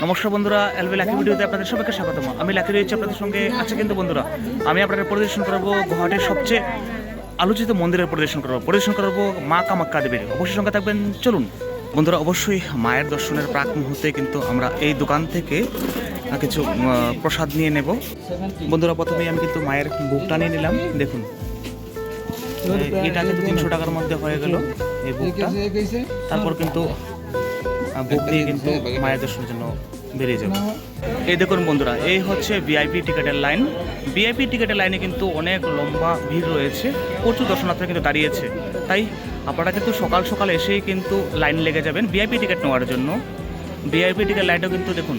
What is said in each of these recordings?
নমস্কার বন্ধুরা LB lucky ভিডিওতে আপনাদের সবাইকে স্বাগতম। আমি লাকি রয়েছি আপনাদের সঙ্গে। আছে কিন্তু বন্ধুরা, আমি আপনাদের পরিদর্শন করব গুয়াহাটির সবচেয়ে আলোচিত মন্দিরের পরিদর্শন করব। পরিদর্শন করব মা কামাক্কা দেবীর। অবশ্যই সঙ্গে থাকবেন। চলুন। বন্ধুরা, অবশ্যই মায়ের দর্শনের প্রাক মুহূর্তে কিন্তু আমরা এই দোকান থেকে কিছু প্রসাদ নিয়ে নেব। বন্ধুরা, প্রথমেই আমি কিন্তু মায়ের বুকটা নিয়ে নিলাম। দেখুন। এটা কিন্তু তিনশো টাকার মধ্যে হয়ে গেল এই বুকটা। তারপর কিন্তু বুক কিন্তু মায়ের দর্শনের জন্য বেরিয়ে যাব। এই দেখুন বন্ধুরা, এই হচ্ছে ভিআইপি টিকিটের লাইন। ভিআইপি টিকিটের লাইনে কিন্তু অনেক লম্বা ভিড় রয়েছে। প্রচুর দর্শনার্থী কিন্তু দাঁড়িয়েছে। তাই আপনারা কিন্তু সকাল সকাল এসেই কিন্তু লাইন লেগে যাবেন ভিআইপি টিকিট নেওয়ার জন্য। ভিআইপি টিকিট লাইনটাও কিন্তু দেখুন,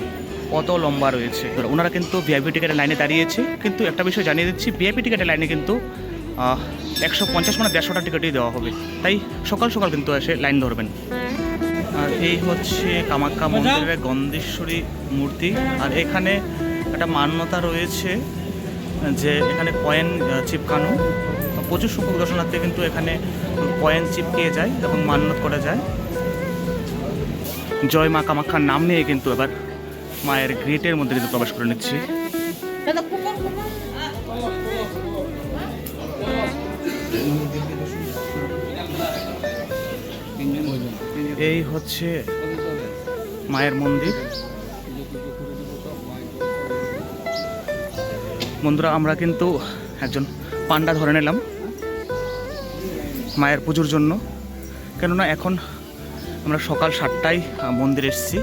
কত লম্বা রয়েছে। ওনারা কিন্তু ভিআইপি টিকিটের লাইনে দাঁড়িয়েছে। কিন্তু একটা বিষয় জানিয়ে দিচ্ছি ভিআইপি টিকিটের লাইনে কিন্তু একশো পঞ্চাশ মানে দেড়শোটা টিকিটই দেওয়া হবে। তাই সকাল সকাল কিন্তু এসে লাইন ধরবেন। আর এই হচ্ছে কামাখ্যা মন্দিরের গন্ধেশ্বরী মূর্তি। আর এখানে একটা মান্যতা রয়েছে যে এখানে কয়েন চিপকানো। প্রচুর সংখ্যক দর্শনার্থী কিন্তু এখানে কয়েন চিপকে যায় এবং মান্যত করা যায়। জয় মা কামাখ্যার নাম নিয়ে কিন্তু এবার মায়ের গ্রেটের মধ্যে কিন্তু প্রবেশ করে নিচ্ছি। এই হচ্ছে মায়ের মন্দির। বন্ধুরা আমরা কিন্তু একজন পান্ডা ধরে নিলাম মায়ের পুজোর জন্য। কেননা এখন আমরা সকাল সাতটায় মন্দিরে এসেছি।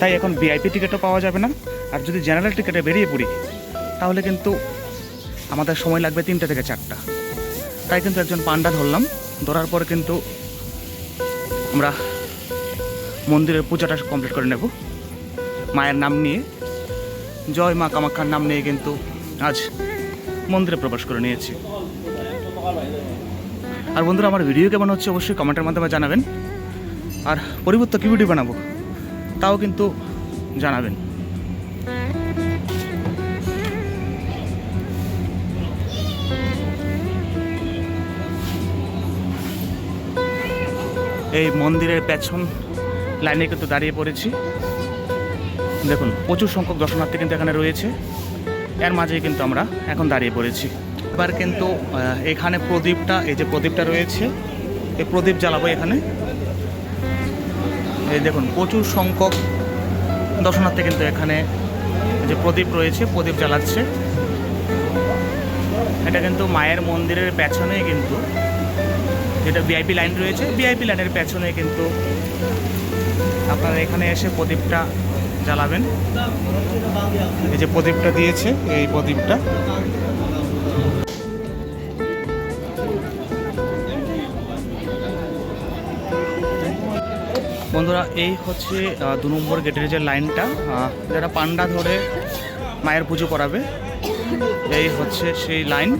তাই এখন ভিআইপি টিকিটও পাওয়া যাবে না। আর যদি জেনারেল টিকিটে বেরিয়ে পড়ি তাহলে কিন্তু আমাদের সময় লাগবে তিনটে থেকে চারটা। তাই কিন্তু একজন পান্ডা ধরলাম। ধরার পর কিন্তু আমরা মন্দিরের পূজাটা কমপ্লিট করে নেব। মায়ের নাম নিয়ে, জয় মা কামাখ্যার নাম নিয়ে কিন্তু আজ মন্দিরে প্রবেশ করে নিয়েছি। আর বন্ধুরা, আমার ভিডিও কেমন হচ্ছে অবশ্যই কমেন্টের মাধ্যমে জানাবেন। আর পরিবর্তন কী ভিডিও বানাবো, তাও কিন্তু জানাবেন। এই মন্দিরের পেছন লাইনে কিন্তু দাঁড়িয়ে পড়েছি। দেখুন, প্রচুর সংখ্যক দর্শনার্থী কিন্তু এখানে রয়েছে। এর মাঝেই কিন্তু আমরা এখন দাঁড়িয়ে পড়েছি। এবার কিন্তু এখানে প্রদীপটা, এই যে প্রদীপটা রয়েছে, এই প্রদীপ জ্বালাবো এখানে। এই দেখুন, প্রচুর সংখ্যক দর্শনার্থী কিন্তু এখানে যে প্রদীপ রয়েছে, প্রদীপ জ্বালাচ্ছে। এটা কিন্তু মায়ের মন্দিরের পেছনেই কিন্তু যেটা ভিআইপি লাইন রয়েছে ভিআইপি লাইনের পেছনে কিন্তু আপনারা এখানে এসে প্রদীপটা জ্বালাবেন। এই যে প্রদীপটা দিয়েছে এই প্রদীপটা। বন্ধুরা এই হচ্ছে দু নম্বর গেটের যে লাইনটা যারা পান্ডা ধরে মায়ের পুজো করাবে। এই হচ্ছে সেই লাইন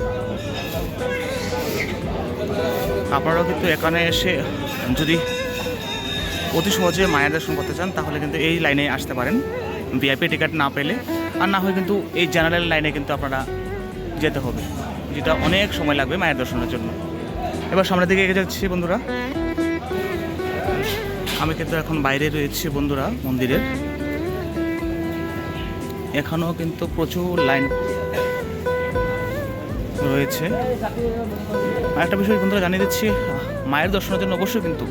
আপনারাও কিন্তু এখানে এসে যদি অতি সহজে মায়ের দর্শন করতে চান, তাহলে কিন্তু এই লাইনে আসতে পারেন। ভিআইপি টিকিট না পেলে, আর না হয় কিন্তু এই জেনারেল লাইনে কিন্তু আপনারা যেতে হবে, যেটা অনেক সময় লাগবে মায়ের দর্শনের জন্য। এবার সামনের দিকে এগিয়ে যাচ্ছি বন্ধুরা। আমি কিন্তু এখন বাইরে রয়েছি বন্ধুরা মন্দিরের। এখানেও কিন্তু প্রচুর লাইন রয়েছে। আর একটা বিষয় বন্ধুরা জানিয়ে দিচ্ছি মায়ের দর্শনের জন্য অবশ্যই কিন্তু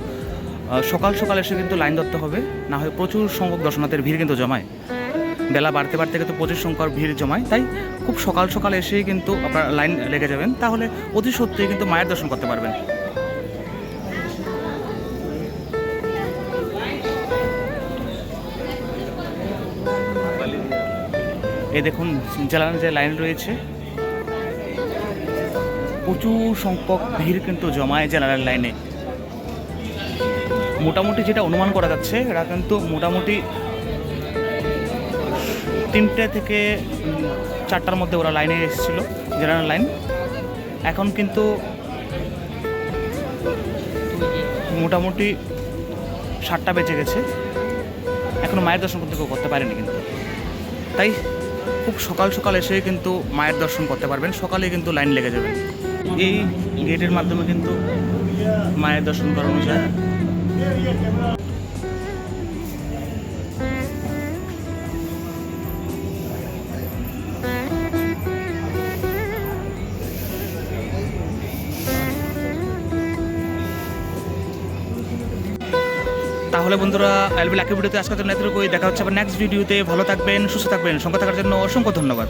সকাল সকাল এসে কিন্তু লাইন ধরতে হবে। না হয় প্রচুর সংখ্যক দর্শনার্থীর ভিড় কিন্তু জমায়। বেলা বাড়তে বাড়তে কিন্তু প্রচুর সংখ্যার ভিড় জমায়। তাই খুব সকাল সকাল এসেই কিন্তু আপনার লাইন লেগে যাবেন। তাহলে অতি সত্যিই কিন্তু মায়ের দর্শন করতে পারবেন। এই দেখুন জেলার যে লাইন রয়েছে প্রচুর সংখ্যক ভিড় কিন্তু জমায় জেনারেল লাইনে। মোটামুটি যেটা অনুমান করা যাচ্ছে, এরা কিন্তু মোটামুটি তিনটে থেকে চারটার মধ্যে ওরা লাইনে এসেছিল, জেনারেল লাইন। এখন কিন্তু মোটামুটি সাতটা বেজে গেছে। এখনও মায়ের দর্শন করতে কেউ করতে পারেনি কিন্তু। তাই খুব সকাল সকাল এসে কিন্তু মায়ের দর্শন করতে পারবেন সকালে কিন্তু লাইন লেগে যাবে। এই গেটের মাধ্যমে কিন্তু মায়ের দর্শন করানো যায়। তাহলে বন্ধুরা এলবি লাকি ভিডিওতে আজকে তো নেতৃত্ব দেখা হচ্ছে আবার নেক্সট ভিডিওতে ভালো থাকবেন, সুস্থ থাকবেন। সঙ্গে থাকার জন্য অসংখ্য ধন্যবাদ।